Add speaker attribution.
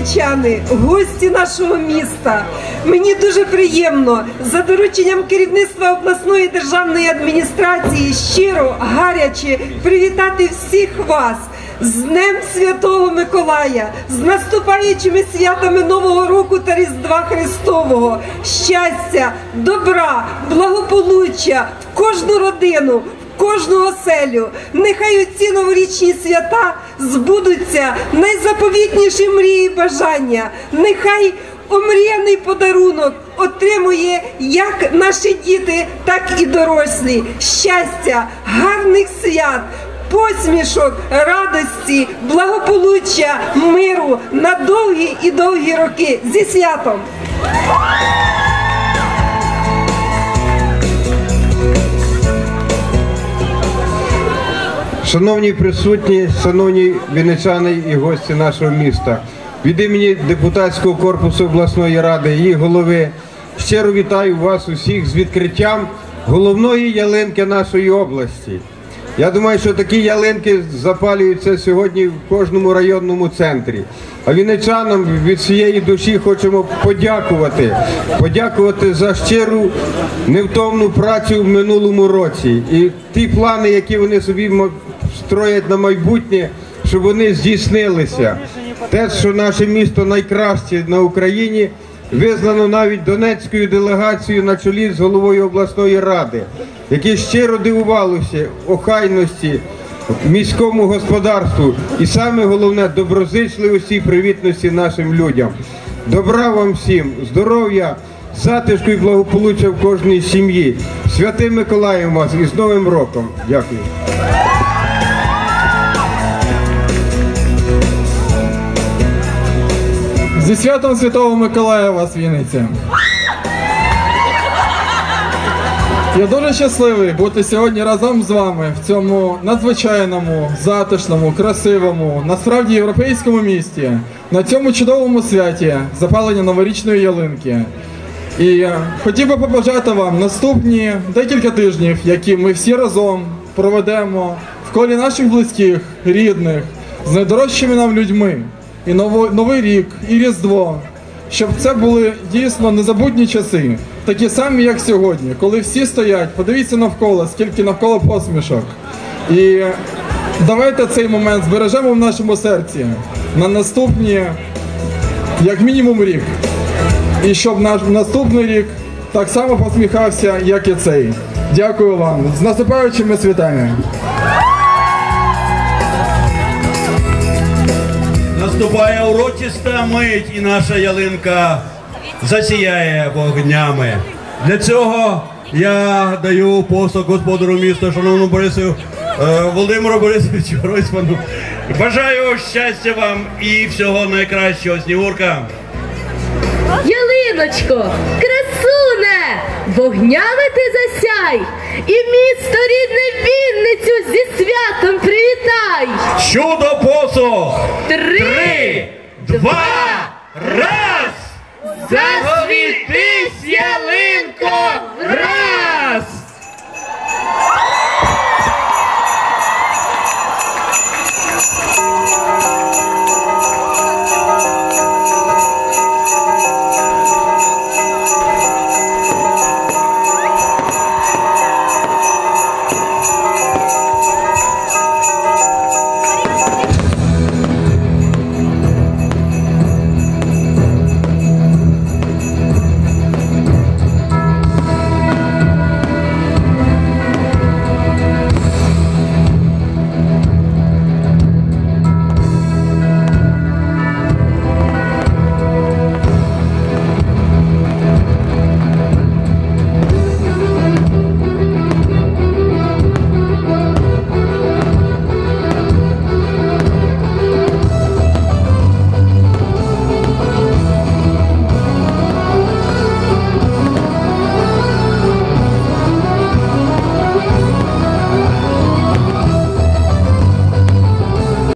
Speaker 1: вінничани, гості нашого міста. Мені дуже приємно за дорученням керівництва обласної державної адміністрації щиро, гаряче привітати всіх вас. З Днем Святого Миколая, з наступаючими святами Нового року та Різдва Христового, щастя, добра, благополуччя в кожну родину, кожну оселю. Нехай у ці новорічні свята збудуться найзаповітніші мрії і бажання. Нехай омріяний подарунок отримує як наші діти, так і дорослі. Щастя, гарних свят посмішок, радості, благополуччя, миру на довгі і довгі роки зі святом.
Speaker 2: Шановні присутні, шановні вінничани і гості нашого міста, від імені депутатського корпусу обласної ради і голови щиро вітаю вас усіх з відкриттям головної ялинки нашої області. Я думаю, що такі ялинки запалюються сьогодні в кожному районному центрі. А вінничанам від всієї душі хочемо подякувати, подякувати за щиру невтомну працю в минулому році. І ті плани, які вони собі строять на майбутнє, щоб вони здійснилися. Те, що наше місто найкраще на Україні, визнано навіть Донецькою делегацією на чолі з головою обласної ради, які щиро дивувалися охайності, міському господарству і саме головне доброзичливості і привітності нашим людям. Добра вам всім, здоров'я, затишку і благополуччя в кожній сім'ї. Святим Миколаєм вас і з Новим роком. Дякую.
Speaker 3: Зі святом Святого Миколая вас, Вінниця. Я дуже щасливий бути сьогодні разом з вами в цьому надзвичайному, затишному, красивому, насправді європейському місті, на цьому чудовому святі запалення новорічної ялинки. І хотів би побажати вам наступні декілька тижнів, які ми всі разом проведемо в колі наших близьких, рідних, з найдорожчими нам людьми. І Новий рік, і Різдво, щоб це були дійсно незабутні часи, такі самі, як сьогодні, коли всі стоять, подивіться навколо, скільки навколо посмішок. І давайте цей момент збережемо в нашому серці на наступні, як мінімум, рік. І щоб наш наступний рік так само посміхався, як і цей. Дякую вам. З наступаючими святами.
Speaker 4: Наступає урочиста мить, і наша ялинка засіяє вогнями. Для цього я даю послуг господару міста, шановному Борису е, Володимиру Борисовичу Гройсману. Бажаю щастя вам і всього найкращого, Снігурка.
Speaker 5: Ялиночко, красуне, вогнями ти засяй, і місто рідне Вінницю зі святом привітай.
Speaker 4: Чудо посох! Три, два, раз!
Speaker 5: засяй!